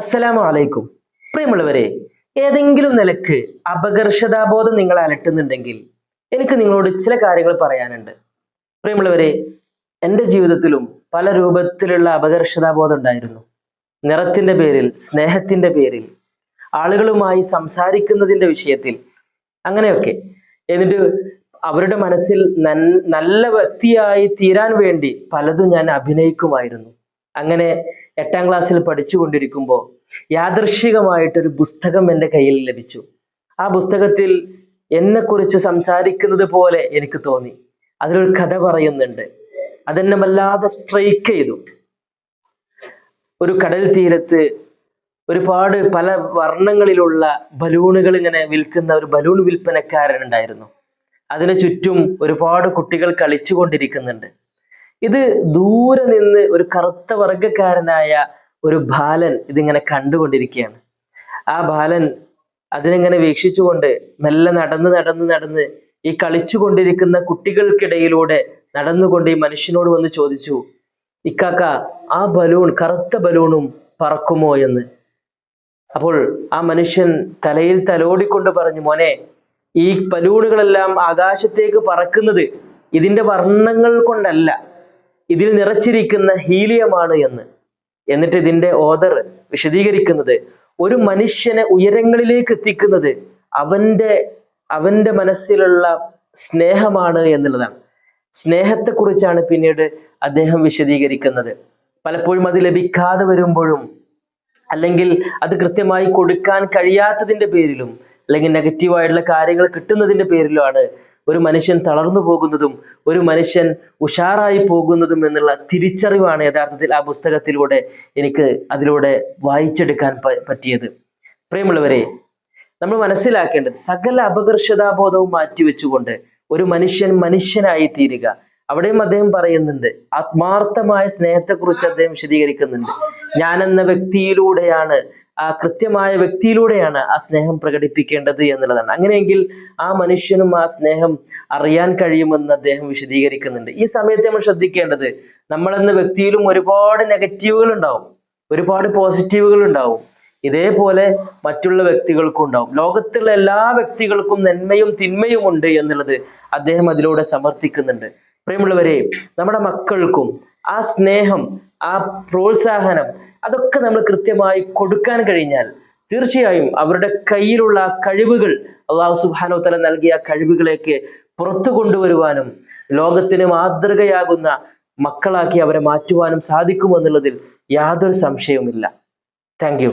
അസ്സലാമു അലൈക്കും പ്രിയമുള്ളവരെ ഏതെങ്കിലും നിലയ്ക്ക് അപകർഷതാബോധം നിങ്ങൾ അലട്ടുന്നുണ്ടെങ്കിൽ എനിക്ക് നിങ്ങളോട് ചില കാര്യങ്ങൾ പറയാനുണ്ട്. പ്രിയമുള്ളവരെ എന്റെ ജീവിതത്തിലും പല രൂപത്തിലുള്ള അപകർഷതാബോധം ഉണ്ടായിരുന്നു. നിറത്തിന്റെ പേരിൽ സ്നേഹത്തിന്റെ പേരിൽ ആളുകളുമായി സംസാരിക്കുന്നതിന്റെ വിഷയത്തിൽ അങ്ങനെയൊക്കെ. എന്നിട്ട് അവരുടെ മനസ്സിൽ നല്ല വ്യക്തിയായി തീരാൻ വേണ്ടി പലതും ഞാൻ അഭിനയിക്കുമായിരുന്നു. അങ്ങനെ എട്ടാം ക്ലാസ്സിൽ പഠിച്ചുകൊണ്ടിരിക്കുമ്പോൾ യാദൃശികമായിട്ടൊരു പുസ്തകം എന്റെ കയ്യിൽ ലഭിച്ചു. ആ പുസ്തകത്തിൽ എന്നെക്കുറിച്ച് സംസാരിക്കുന്നത് പോലെ എനിക്ക് തോന്നി. അതിലൊരു കഥ പറയുന്നുണ്ട്. അതെന്നെ വല്ലാതെ സ്ട്രൈക്ക് ചെയ്തു. ഒരു കടൽ തീരത്ത് ഒരുപാട് പല വർണങ്ങളിലുള്ള ബലൂണുകൾ ഇങ്ങനെ വിൽക്കുന്ന ഒരു ബലൂൺ വിൽപ്പനക്കാരൻ ഉണ്ടായിരുന്നു. അതിനു ചുറ്റും ഒരുപാട് കുട്ടികൾ കളിച്ചുകൊണ്ടിരിക്കുന്നുണ്ട്. ഇത് ദൂരെ നിന്ന് ഒരു കറുത്ത വർഗക്കാരനായ ഒരു ബാലൻ ഇതിങ്ങനെ കണ്ടുകൊണ്ടിരിക്കുകയാണ്. ആ ബാലൻ അതിനെങ്ങനെ വീക്ഷിച്ചുകൊണ്ട് മെല്ലെ നടന്ന് നടന്ന് നടന്ന് ഈ കളിച്ചുകൊണ്ടിരിക്കുന്ന കുട്ടികൾക്കിടയിലൂടെ നടന്നുകൊണ്ട് ഈ മനുഷ്യനോട് വന്ന് ചോദിച്ചു ഇക്കാക്ക ആ ബലൂൺ കറുത്ത ബലൂണും പറക്കുമോ എന്ന്? അപ്പോൾ ആ മനുഷ്യൻ തലയിൽ തലോടിക്കൊണ്ട് പറഞ്ഞു മോനെ ഈ ബലൂണുകളെല്ലാം ആകാശത്തേക്ക് പറക്കുന്നത് ഇതിന്റെ വർണങ്ങൾ കൊണ്ടല്ല. ഇതിൽ നിറച്ചിരിക്കുന്ന ഹീലിയമാണ് എന്ന്. എന്നിട്ട് ഇതിന്റെ ഓദർ വിശദീകരിക്കുന്നത് ഒരു മനുഷ്യനെ ഉയരങ്ങളിലേക്ക് എത്തിക്കുന്നത് അവന്റെ അവന്റെ മനസ്സിലുള്ള സ്നേഹമാണ് എന്നുള്ളതാണ്. സ്നേഹത്തെക്കുറിച്ചാണ് പിന്നീട് അദ്ദേഹം വിശദീകരിക്കുന്നത്. പലപ്പോഴും അത് ലഭിക്കാതെ വരുമ്പോഴും അല്ലെങ്കിൽ അത് കൃത്യമായി കൊടുക്കാൻ കഴിയാത്തതിന്റെ പേരിലും അല്ലെങ്കിൽ നെഗറ്റീവായിട്ടുള്ള കാര്യങ്ങൾ കിട്ടുന്നതിന്റെ പേരിലുമാണ് ഒരു മനുഷ്യൻ തളർന്നു പോകുന്നതും ഒരു മനുഷ്യൻ ഉഷാറായി പോകുന്നതും എന്നുള്ള തിരിച്ചറിവാണ് യഥാർത്ഥത്തിൽ ആ പുസ്തകത്തിലൂടെ എനിക്ക് അതിലൂടെ വായിച്ചെടുക്കാൻ പറ്റിയത്. പ്രിയമുള്ളവരെ നമ്മൾ മനസ്സിലാക്കേണ്ടത് സകല അപകർഷതാബോധവും മാറ്റിവെച്ചുകൊണ്ട് ഒരു മനുഷ്യൻ മനുഷ്യനായി തീരുക അവിടെയും അദ്ദേഹം പറയുന്നുണ്ട് ആത്മാർത്ഥമായ സ്നേഹത്തെക്കുറിച്ച് അദ്ദേഹം വിശദീകരിക്കുന്നുണ്ട്. ഞാൻ എന്ന വ്യക്തിയിലൂടെയാണ് ആ കൃത്യമായ വ്യക്തിയിലൂടെയാണ് ആ സ്നേഹം പ്രകടിപ്പിക്കേണ്ടത് എന്നുള്ളതാണ്. അങ്ങനെയെങ്കിൽ ആ മനുഷ്യനും ആ സ്നേഹം അറിയാൻ കഴിയുമെന്ന് അദ്ദേഹം വിശദീകരിക്കുന്നുണ്ട്. ഈ സമയത്ത് നമ്മൾ ശ്രദ്ധിക്കേണ്ടത് നമ്മളെന്ന വ്യക്തിയിലും ഒരുപാട് നെഗറ്റീവുകൾ ഉണ്ടാവും. ഒരുപാട് പോസിറ്റീവുകൾ ഉണ്ടാവും. ഇതേപോലെ മറ്റുള്ള വ്യക്തികൾക്കും ഉണ്ടാവും. ലോകത്തുള്ള എല്ലാ വ്യക്തികൾക്കും നന്മയും തിന്മയും ഉണ്ട് എന്നുള്ളത് അദ്ദേഹം അതിലൂടെ സമർത്ഥിക്കുന്നുണ്ട്. പ്രിയമുള്ളവരെ നമ്മുടെ മക്കൾക്കും ആ സ്നേഹം ആ പ്രോത്സാഹനം അതൊക്കെ നമ്മൾ കൃത്യമായി കൊടുക്കാൻ കഴിഞ്ഞാൽ തീർച്ചയായും അവരുടെ കയ്യിലുള്ള കഴിവുകൾ അള്ളാഹു സുബാനോ തല നൽകിയ കഴിവുകളേക്ക് പുറത്തു കൊണ്ടുവരുവാനും ലോകത്തിന് മാതൃകയാകുന്ന മക്കളാക്കി അവരെ മാറ്റുവാനും സാധിക്കുമെന്നുള്ളതിൽ യാതൊരു സംശയവുമില്ല. താങ്ക്